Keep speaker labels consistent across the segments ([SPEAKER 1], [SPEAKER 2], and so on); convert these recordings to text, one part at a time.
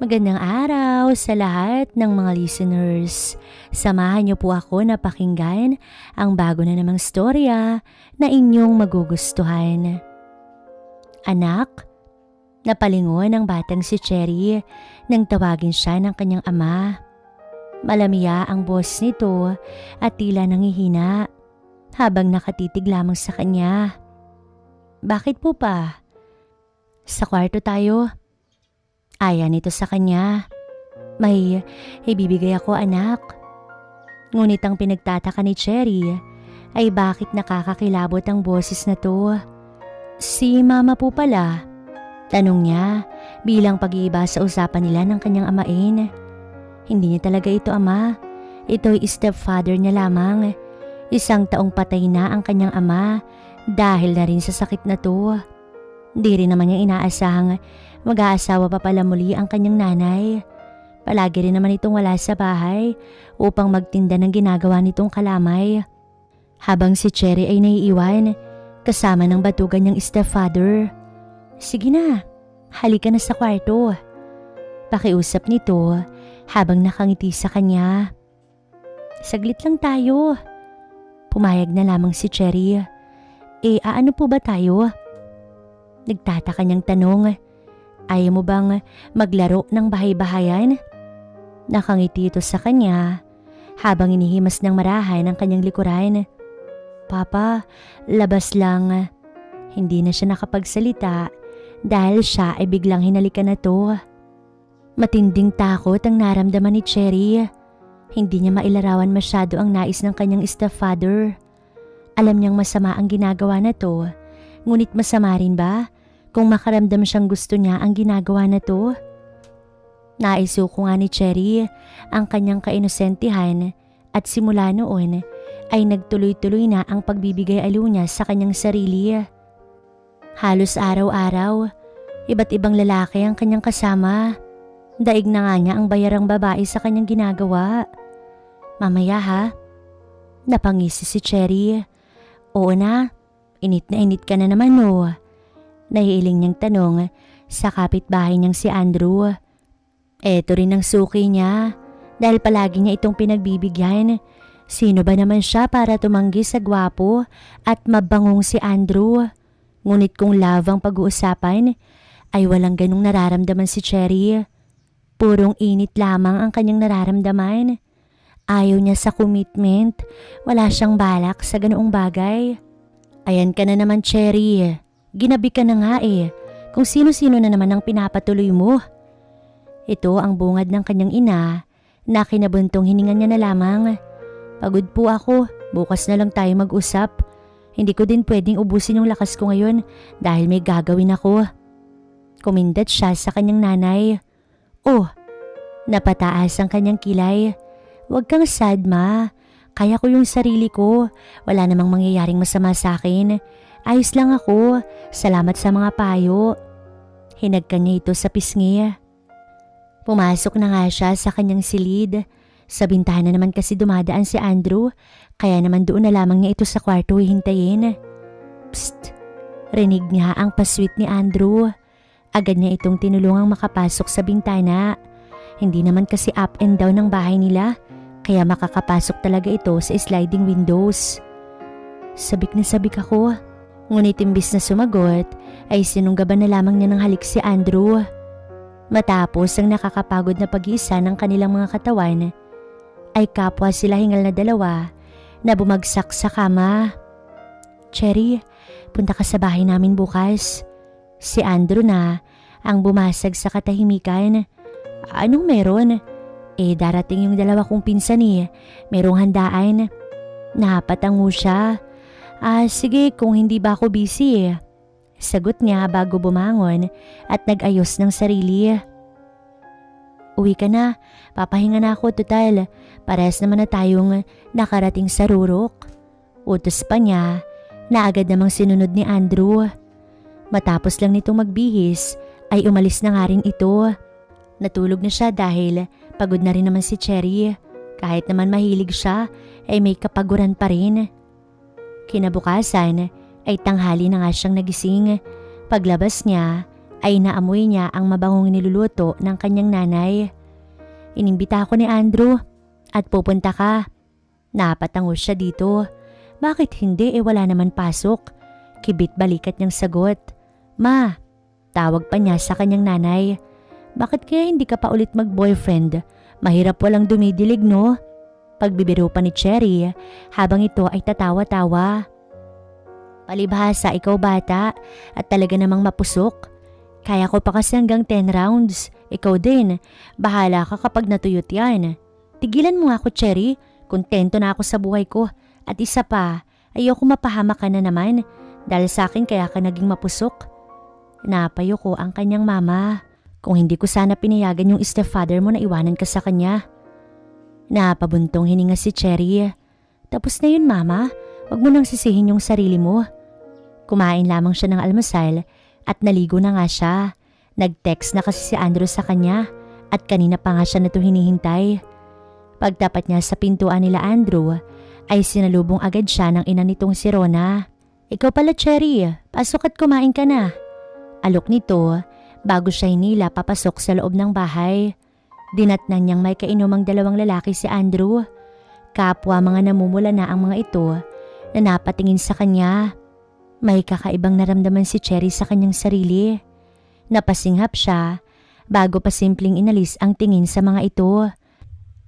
[SPEAKER 1] Magandang araw sa lahat ng mga listeners. Samahan niyo po ako na pakinggan ang bago na namang storya na inyong magugustuhan. Anak, napalingon ang batang si Cherry nang tawagin siya ng kanyang ama. Malamiya ang boss nito at tila nangihina habang nakatitig lamang sa kanya. Bakit po pa? Sa kwarto tayo. Aya nito sa kanya. May ibibigay ako anak. Ngunit ang pinagtataka ni Cherry ay bakit nakakakilabot ang boses na to. Si mama po pala. Tanong niya bilang pag-iiba sa usapan nila ng kanyang amain. Hindi niya talaga ito ama. Ito'y stepfather niya lamang. Isang taong patay na ang kanyang ama dahil na rin sa sakit na to. Di rin naman niya inaasahang mag-aasawa pa pala muli ang kanyang nanay. Palagi rin naman itong wala sa bahay upang magtinda ng ginagawa nitong kalamay. Habang si Cherry ay naiiwan, kasama ng batugan niyang stepfather. Sige na, halika na sa kwarto. Pakiusap nito habang nakangiti sa kanya. Saglit lang tayo. Pumayag na lamang si Cherry. Eh, aano po ba tayo? Nagtataka niyang tanong. Ayaw mo bang maglaro ng bahay-bahayan? Nakangiti ito sa kanya habang inihimas ng marahay ng kanyang likuran. Papa, labas lang. Hindi na siya nakapagsalita dahil siya ay biglang hinalikan na to. Matinding takot ang naramdaman ni Cherry. Hindi niya mailarawan masyado ang nais ng kanyang stepfather. Alam niyang masama ang ginagawa na to, ngunit masama rin ba kung makaramdam siyang gusto niya ang ginagawa na to? Naisuko nga ni Cherry ang kanyang kainosentihan at simula noon ay nagtuloy-tuloy na ang pagbibigay aliw niya sa kanyang sarili. Halos araw-araw, iba't ibang lalaki ang kanyang kasama. Daig na nga niya ang bayarang babae sa kanyang ginagawa. Mamaya ha, napangisi si Cherry. Oo na, init na init ka na naman no. Nahiiling niyang tanong sa kapitbahay niyang si Andrew. Eto rin ang suki niya dahil palagi niya itong pinagbibigyan. Sino ba naman siya para tumanggi sa gwapo at mabangong si Andrew? Ngunit kung love pag-uusapan, ay walang ganong nararamdaman si Cherry. Purong init lamang ang kanyang nararamdaman. Ayaw niya sa commitment. Wala siyang balak sa ganoong bagay. Ayan ka na naman, Cherry. Ginabi ka na nga eh. Kung sino-sino na naman ang pinapatuloy mo. Ito ang bungad ng kanyang ina na kinabuntong hininga niya na lamang. Pagod po ako. Bukas na lang tayo mag-usap. Hindi ko din pwedeng ubusin yung lakas ko ngayon dahil may gagawin ako. Kumindat siya sa kanyang nanay. Oh, napataas ang kanyang kilay. Huwag kang sad ma. Kaya ko yung sarili ko. Wala namang mangyayaring masama sa akin. Ayos lang ako. Salamat sa mga payo. Hinagka niya ito sa pisngi. Pumasok na nga siya sa kanyang silid. Sa bintana naman kasi dumadaan si Andrew, kaya naman doon na lamang niya ito sa kwarto hihintayin. Psst! Rinig niya ang pasweet ni Andrew. Agad niya itong tinulungang makapasok sa bintana. Hindi naman kasi up and down ng bahay nila, kaya makakapasok talaga ito sa sliding windows. Sabik na sabik ako. Ngunit imbis na sumagot, ay sinunggaban na lamang niya ng halik si Andrew. Matapos ang nakakapagod na pag-iisa ng kanilang mga katawan, ay kapwa sila hingal na dalawa na bumagsak sa kama. Cherry, punta ka sa bahay namin bukas. Si Andrew na ang bumasag sa katahimikan. Anong meron? Eh darating yung dalawa kong pinsan eh. Merong handaan. Napatango siya. Ah sige kung hindi ba ako busy eh. Sagot niya bago bumangon at nag-ayos ng sarili. Uwi ka na, papahinga na ako total. Parehas naman na tayong nakarating sa rurok. Utos pa niya na agad namang sinunod ni Andrew. Matapos lang nitong magbihis ay umalis na nga rin ito. Natulog na siya dahil pagod na rin naman si Cherry. Kahit naman mahilig siya ay may kapaguran pa rin. Kinabukasan ay tanghali na nga siyang nagising. Paglabas niya ay naamoy niya ang mabangong niluluto ng kanyang nanay. Inimbita ako ni Andrew at pupunta ka. Napatango siya dito. Bakit hindi eh wala naman pasok? Kibit balikat niyang sagot. Ma, tawag pa niya sa kanyang nanay. Bakit kaya hindi ka pa ulit mag-boyfriend? Mahirap walang dumidilig no? Pagbibiro pa ni Cherry habang ito ay tatawa-tawa. Palibhasa ikaw bata at talaga namang mapusok. Kaya ko pa kasi hanggang 10 rounds. Ikaw din. Bahala ka kapag natuyot yan. Tigilan mo nga ako, Cherry. Kontento na ako sa buhay ko. At isa pa, ayoko mapahama ka na naman. Dahil sa akin kaya ka naging mapusok. Napayo ko ang kanyang mama. Kung hindi ko sana pinayagan yung stepfather mo na iwanan ka sa kanya. Napabuntong hininga si Cherry. Tapos na yun mama, wag mo nang sisihin yung sarili mo. Kumain lamang siya ng almusal at naligo na nga siya. Nag-text na kasi si Andrew sa kanya at kanina pa nga siya na ito hinihintay. Pagtapat niya sa pintuan nila Andrew, ay sinalubong agad siya ng ina nitong si Rona. Ikaw pala Cherry, pasok at kumain ka na. Alok nito, bago siya hinila papasok sa loob ng bahay. Dinatnan niyang may kainumang dalawang lalaki si Andrew. Kapwa mga namumula na ang mga ito na napatingin sa kanya. May kakaibang naramdaman si Cherry sa kanyang sarili. Napasinghap siya bago pa simpleng inalis ang tingin sa mga ito.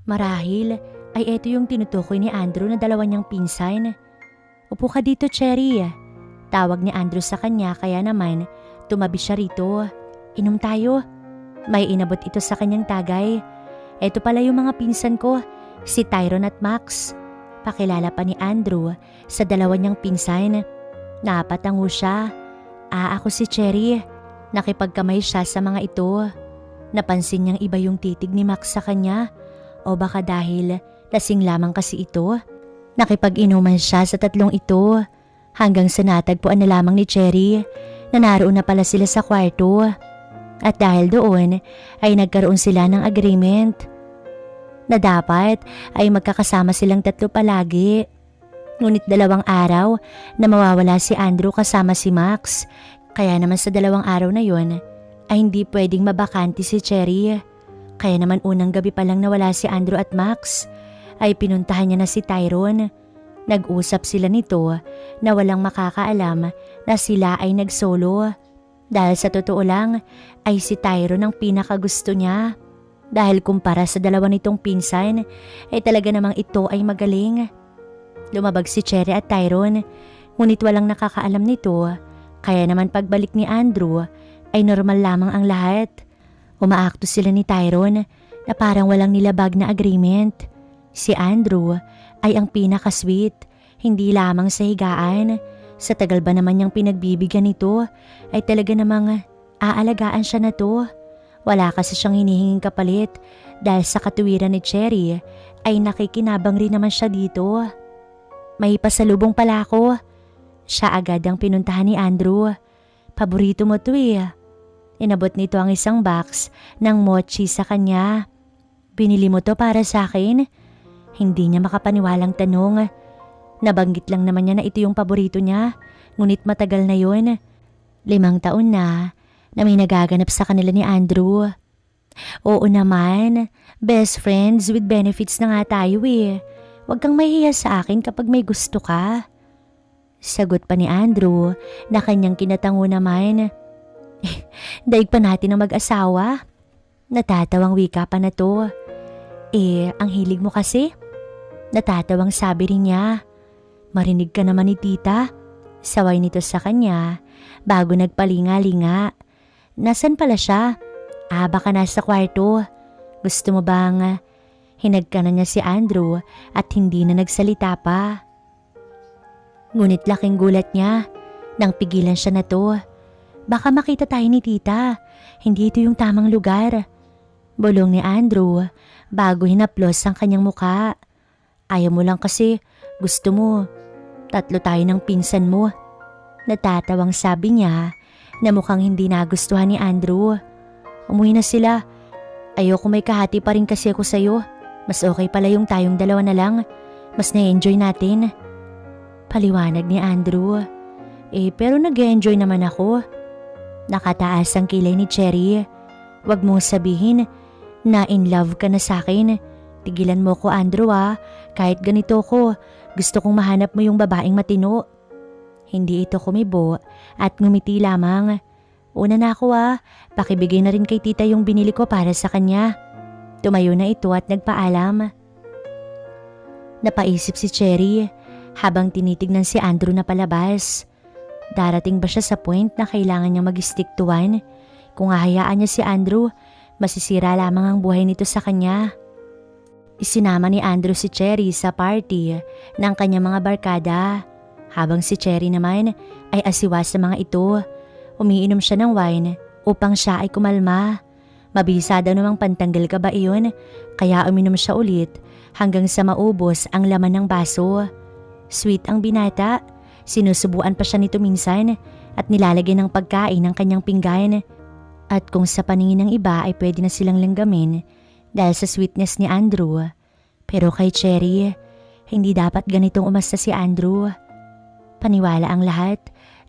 [SPEAKER 1] Marahil ay ito yung tinutukoy ni Andrew na dalawa niyang pinsan. Upo ka dito, Cherry. Tawag ni Andrew sa kanya kaya naman tumabi siya rito. Inom tayo. May inabot ito sa kanyang tagay. Ito pala yung mga pinsan ko, si Tyron at Max. Pakilala pa ni Andrew sa dalawa niyang pinsan. Napatango siya. Ah, ako si Cherry. Nakipagkamay siya sa mga ito. Napansin niyang iba yung titig ni Max sa kanya. O baka dahil lasing lamang kasi ito. Nakipag-inuman siya sa tatlong ito. Hanggang sa natagpuan na lamang ni Cherry na naroon na pala sila sa kwarto. At dahil doon ay nagkaroon sila ng agreement na dapat ay magkakasama silang tatlo palagi. Ngunit dalawang araw na mawawala si Andrew kasama si Max. Kaya naman sa dalawang araw na yon ay hindi pwedeng mabakanti si Cherry. Kaya naman unang gabi pa lang nawala si Andrew at Max ay pinuntahan niya na si Tyrone. Nag-usap sila nito na walang makakaalam na sila ay nagsolo. Dahil sa totoo lang ay si Tyrone ang pinakagusto niya. Dahil kumpara sa dalawa nitong pinsan ay talaga namang ito ay magaling. Lumabag si Cherry at Tyrone, ngunit walang nakakaalam nito. Kaya naman pagbalik ni Andrew ay normal lamang ang lahat. Umaakto sila ni Tyrone na parang walang nilabag na agreement. Si Andrew ay ang pinaka-sweet, hindi lamang sa higaan. Sa tagal ba naman niyang pinagbibigyan nito ay talaga namang aalagaan siya na to. Wala kasi siyang hinihinging kapalit dahil sa katuwiran ni Cherry ay nakikinabang rin naman siya dito. May pasalubong pala ako. Siya agad ang pinuntahan ni Andrew. Paborito mo to eh. Inabot nito ang isang box ng mochi sa kanya. Binili mo to para sa akin? Hindi niya makapaniwalang tanong. Nabanggit lang naman niya na ito yung paborito niya, ngunit matagal na yun. Limang taon na na may nagaganap sa kanila ni Andrew. Oo naman, best friends with benefits na nga tayo eh. Huwag kang mahihiya sa akin kapag may gusto ka. Sagot pa ni Andrew na kanyang kinatango naman. Daig pa natin ang mag-asawa. Natatawang wika pa na to. Eh, ang hilig mo kasi? Natatawang sabi rin niya. Marinig ka naman ni tita. Saway nito sa kanya bago nagpalinga-linga. Nasaan pala siya? Ah, baka nasa kwarto. Gusto mo bang hinagka na niya si Andrew at hindi na nagsalita pa? Ngunit laking gulat niya nang pigilan siya na to. Baka makita tayo ni tita. Hindi ito yung tamang lugar. Bulong ni Andrew bago hinaplos ang kanyang muka. Ayaw mo lang kasi gusto mo. Tatlo tayo ng pinsan mo. Natatawang sabi niya na mukhang hindi nagustuhan ni Andrew. Umuwi na sila. Ayoko may kahati pa rin kasi ako sa'yo. Mas okay pala yung tayong dalawa na lang. Mas na-enjoy natin. Paliwanag ni Andrew. Eh pero nag-enjoy naman ako. Nakataas ang kilay ni Cherry. Huwag mong sabihin na in love ka na sa akin. Tigilan mo ko Andrew ah. Kahit ganito ko, gusto kong mahanap mo yung babaeng matino. Hindi ito kumibo at ngumiti lamang. Una na ako ah, pakibigay na rin kay tita yung binili ko para sa kanya. Tumayo na ito at nagpaalam. Napaisip si Cherry habang tinitignan si Andrew na palabas. Darating ba siya sa point na kailangan niyang mag-stick to one? Kung hahayaan niya si Andrew, masisira lamang ang buhay nito sa kanya. Isinama ni Andrew si Cherry sa party ng kanyang mga barkada habang si Cherry naman ay asiwa sa mga ito. Umiinom siya ng wine upang siya ay kumalma. Mabisa daw namang pantanggal ka ba iyon kaya uminom siya ulit hanggang sa maubos ang laman ng baso. Sweet ang binata. Sinusubuan pa siya nito minsan at nilalagyan ng pagkain ng kanyang pinggan. At kung sa paningin ng iba ay pwede na silang langgamin dahil sa sweetness ni Andrew. Pero kay Cherry, hindi dapat ganitong umasta si Andrew. Paniwala ang lahat,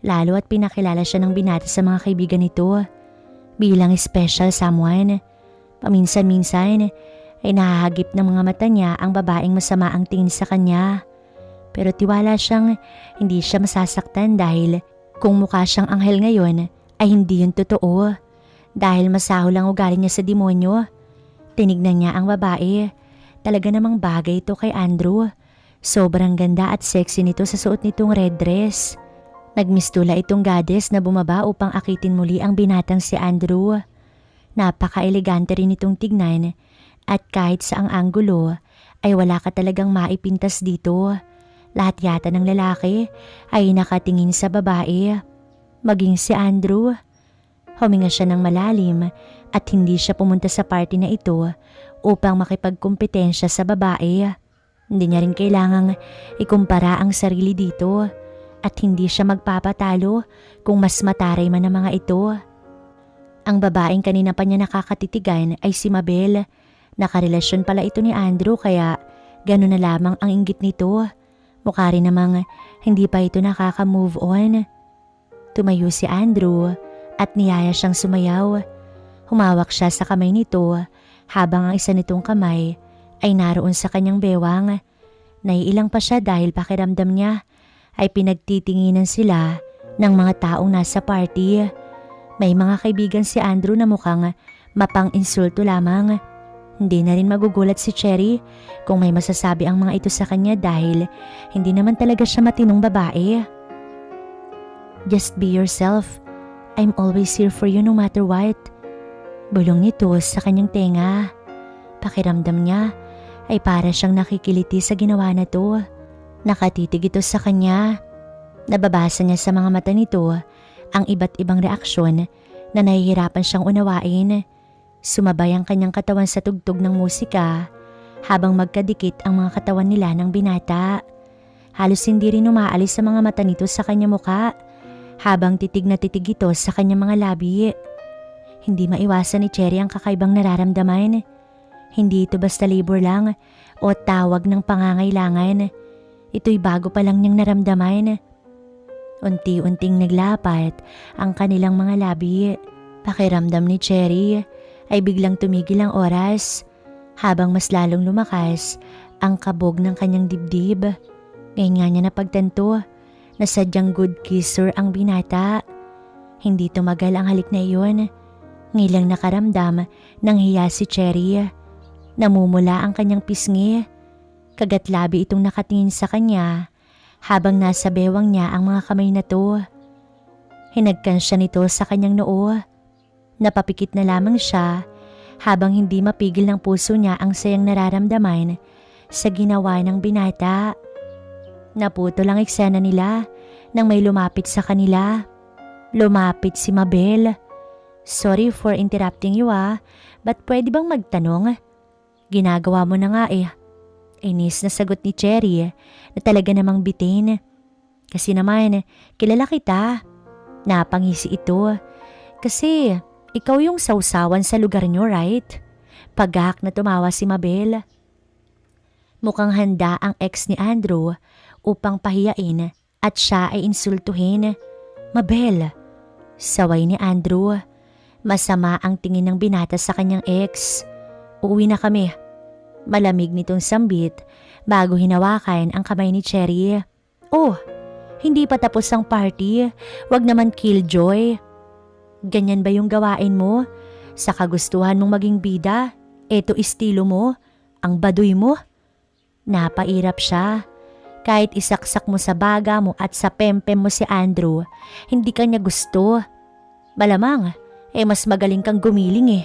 [SPEAKER 1] lalo at pinakilala siya ng binata sa mga kaibigan nito. Bilang special someone, paminsan-minsan ay nahahagip ng mga mata niya ang babaeng masama ang tingin sa kanya. Pero tiwala siyang hindi siya masasaktan dahil kung mukha siyang anghel ngayon ay hindi yun totoo. Dahil masahol ang ugali niya sa demonyo. Tinignan niya ang babae. Talaga namang bagay ito kay Andrew. Sobrang ganda at sexy nito sa suot nitong red dress. Nagmistula itong goddess na bumaba upang akitin muli ang binatang si Andrew. Napaka-elegante rin itong tignan at kahit sa ang anggulo ay wala ka talagang maipintas dito. Lahat yata ng lalaki ay nakatingin sa babae. Maging si Andrew. Huminga siya ng malalim at hindi siya pumunta sa party na ito upang makipagkumpetensya sa babae. Hindi niya rin kailangang ikumpara ang sarili dito at hindi siya magpapatalo kung mas mataray man ang mga ito. Ang babaeng kanina pa niya nakakatitigan ay si Mabel. Nakarelasyon pala ito ni Andrew kaya gano'n na lamang ang inggit nito. Mukha rin namang hindi pa ito nakaka-move on. Tumayo si Andrew at niyaya siyang sumayaw. Humawak siya sa kamay nito habang ang isa nitong kamay ay naroon sa kanyang bewang. Naiilang pa siya dahil pakiramdam niya ay pinagtitinginan sila ng mga taong nasa party. May mga kaibigan si Andrew na mukhang mapang-insulto lamang. Hindi na rin magugulat si Cherry kung may masasabi ang mga ito sa kanya dahil hindi naman talaga siya matinong babae. Just be yourself. I'm always here for you no matter what. Bulong nito sa kanyang tenga. Pakiramdam niya ay para siyang nakikiliti sa ginawa na to. Nakatitig ito sa kanya. Nababasa niya sa mga mata nito ang iba't ibang reaksyon na nahihirapan siyang unawain. Sumabay ang kanyang katawan sa tugtog ng musika habang magkadikit ang mga katawan nila ng binata. Halos hindi rin umaalis sa mga mata nito sa kanyang muka habang titig na titig ito sa kanyang mga labi. Hindi maiwasan ni Cherry ang kakaibang nararamdaman. Hindi ito basta labor lang o tawag ng pangangailangan. Ito'y bago pa lang niyang naramdaman. Unti-unting naglapat ang kanilang mga labi. Pakiramdam ni Cherry ay biglang tumigil ang oras habang mas lalong lumakas ang kabog ng kanyang dibdib. Ngayon nga niya napagtanto na sadyang good kisser ang binata. Hindi tumagal ang halik na iyon. Ngilang nakaramdam ng hiya si Cherry. Namumula ang kanyang pisngi. Kagat labi itong nakatingin sa kanya habang nasa bewang niya ang mga kamay na to. Hinagkan siya nito sa kanyang noo. Napapikit na lamang siya habang hindi mapigil ng puso niya ang sayang nararamdaman sa ginawa ng binata. Naputo lang eksena nila nang may lumapit sa kanila. Lumapit si Mabel. Sorry for interrupting you ah, but pwede bang magtanong? Ginagawa mo na nga eh. Inis na sagot ni Cherry na talaga namang bitin. Kasi naman, kilala kita. Napangisi ito. Kasi ikaw yung sausawan sa lugar niyo, right? Pagak na tumawa si Mabel. Mukhang handa ang ex ni Andrew upang pahiyain at siya ay insultuhin. Mabel, Saway ni Andrew. Masama ang tingin ng binata sa kanyang ex. Uuwi na kami. Malamig nitong sambit bago hinawakan ang kamay ni Cherry. Oh, hindi pa tapos ang party. Wag naman killjoy. Ganyan ba yung gawain mo? Sa kagustuhan mong maging bida? Eto estilo mo? Ang baduy mo? Napairap siya. Kahit isaksak mo sa baga mo at sa pempem mo si Andrew, hindi ka niya gusto. Malamang, eh mas magaling kang gumiling eh.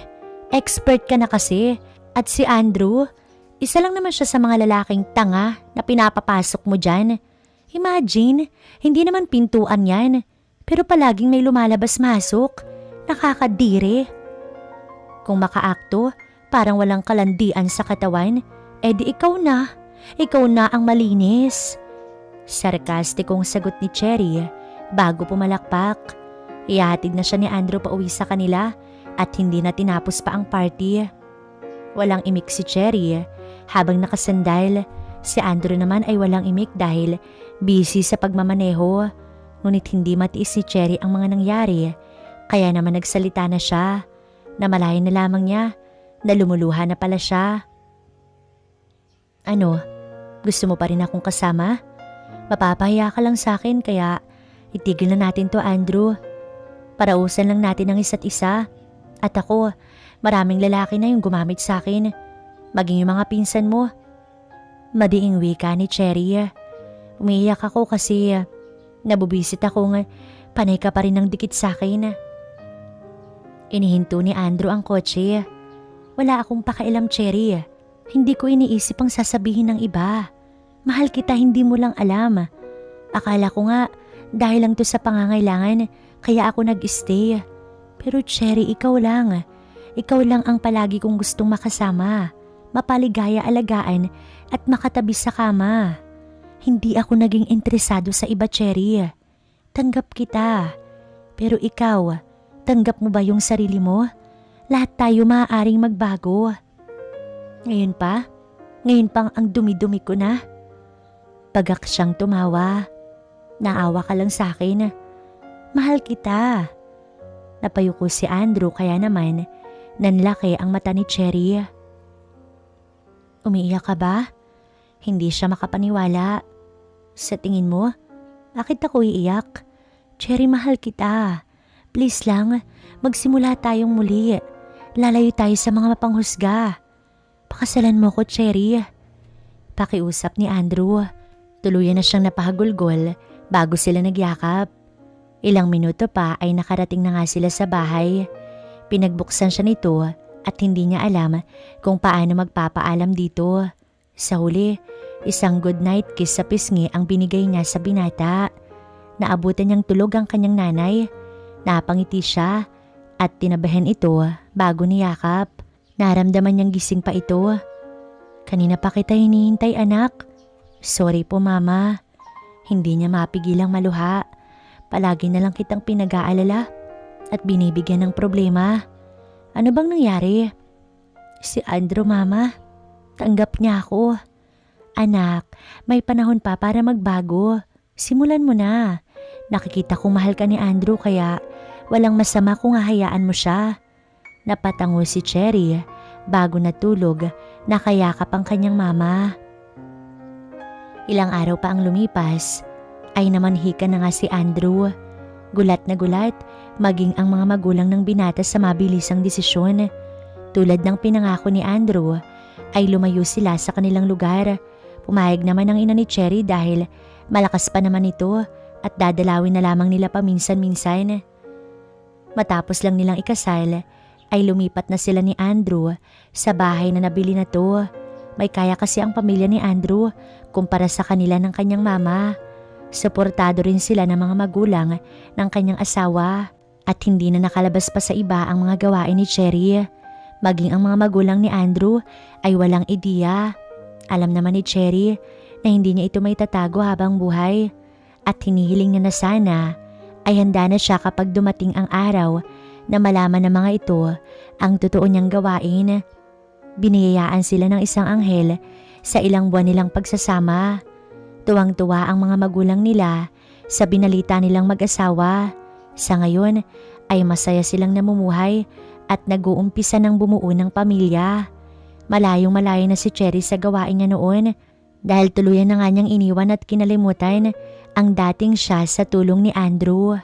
[SPEAKER 1] Expert ka na kasi. At si Andrew, isa lang naman siya sa mga lalaking tanga na pinapapasok mo dyan. Imagine, hindi naman pintuan yan. Pero palaging may lumalabas-masok. Nakakadiri. Kung makaakto, parang walang kalandian sa katawan, edi ikaw na. Ikaw na ang malinis. Sarkastikong sagot ni Cherry bago pumalakpak. Ihatid na siya ni Andrew pauwi sa kanila at hindi na tinapos pa ang party. Walang imik si Cherry habang nakasandal. Si Andrew naman ay walang imik dahil busy sa pagmamaneho. Ngunit hindi matiis ni Cherry ang mga nangyari. Kaya naman nagsalita na siya. Namalayan na lamang niya na lumuluha na pala siya. Ano, gusto mo pa rin akong kasama? Mapapahiya ka lang sa akin kaya itigil na natin to Andrew. Parausan lang natin ang isa't isa. At ako, maraming lalaki na yung gumamit sa akin. Maging yung mga pinsan mo. Madiing wika ni Cherry. Umiiyak ako kasi nabubisit akong panay ka pa rin ng dikit sa akin. Inihinto ni Andrew ang kotse. Wala akong pakialam, Cherry. Hindi ko iniisip ang sasabihin ng iba. Mahal kita, hindi mo lang alam. Akala ko nga, dahil lang to sa pangangailangan, kaya ako nag-stay. Pero Cherry, ikaw lang. Ikaw lang ang palagi kong gustong makasama. Mapaligaya alagaan at makatabi sa kama. Hindi ako naging interesado sa iba, Cherry. Tanggap kita. Pero ikaw, tanggap mo ba yung sarili mo? Lahat tayo maaaring magbago. Ngayon pa? Ngayon pang ang dumi-dumi ko na? Pagak siyang tumawa. Naawa ka lang sa akin. Mahal kita. Napayuko si Andrew kaya naman nanlaki ang mata ni Cherry. Umiiyak ka ba? Hindi siya makapaniwala. Sa tingin mo, bakit ako iiyak? Cherry, mahal kita. Please lang, magsimula tayong muli. Lalayo tayo sa mga mapanghusga. Pakasalan mo ko, Cherry. Pakiusap ni Andrew. Tuluyan na siyang napahagulgol bago sila nagyakap. Ilang minuto pa ay nakarating na nga sila sa bahay. Pinagbuksan siya nito at hindi niya alam kung paano magpapaalam dito. Sa huli, isang good night kiss sa pisngi ang binigay niya sa binata. Naabutan niyang tulog ang kanyang nanay. Napangiti siya at tinabahan ito bago niyakap. Naramdaman niyang gising pa ito. Kanina pa kita hinihintay anak. Sorry po mama. Hindi niya mapigilang maluha. Palagi na lang kitang pinag-aalala at binibigyan ng problema. Ano bang nangyari? Si Andrew mama. Tanggap niya ako. Anak, may panahon pa para magbago. Simulan mo na. Nakikita kong mahal ka ni Andrew kaya walang masama kung hahayaan mo siya. Napatango si Cherry bago natulog nakayakap ang kanyang mama. Ilang araw pa ang lumipas ay namanhika na nga si Andrew. Gulat na gulat maging ang mga magulang ng binata sa mabilisang desisyon. Tulad ng pinangako ni Andrew ay lumayo sila sa kanilang lugar. Pumayag naman ang ina ni Cherry dahil malakas pa naman ito at dadalawin na lamang nila paminsan-minsan. Matapos lang nilang ikasal ay lumipat na sila ni Andrew sa bahay na nabili na to. May kaya kasi ang pamilya ni Andrew kumpara sa kanila ng kanyang mama. Suportado rin sila ng mga magulang ng kanyang asawa at hindi na nakalabas pa sa iba ang mga gawain ni Cherry. Maging ang mga magulang ni Andrew ay walang ideya. Alam naman ni Cherry na hindi niya ito may tatago habang buhay at hinihiling niya na sana ay handa na siya kapag dumating ang araw na malaman ng mga ito ang totoo niyang gawain. Biniyayaan sila ng isang anghel sa ilang buwan nilang pagsasama. Tuwang-tuwa ang mga magulang nila sa binalita nilang mag-asawa. Sa ngayon ay masaya silang namumuhay at nag-uumpisa ng bumuo ng pamilya. Malayong malayo na si Cherry sa gawain niya noon dahil tuluyan na nga niyang iniwan at kinalimutan ang dating siya sa tulong ni Andrew.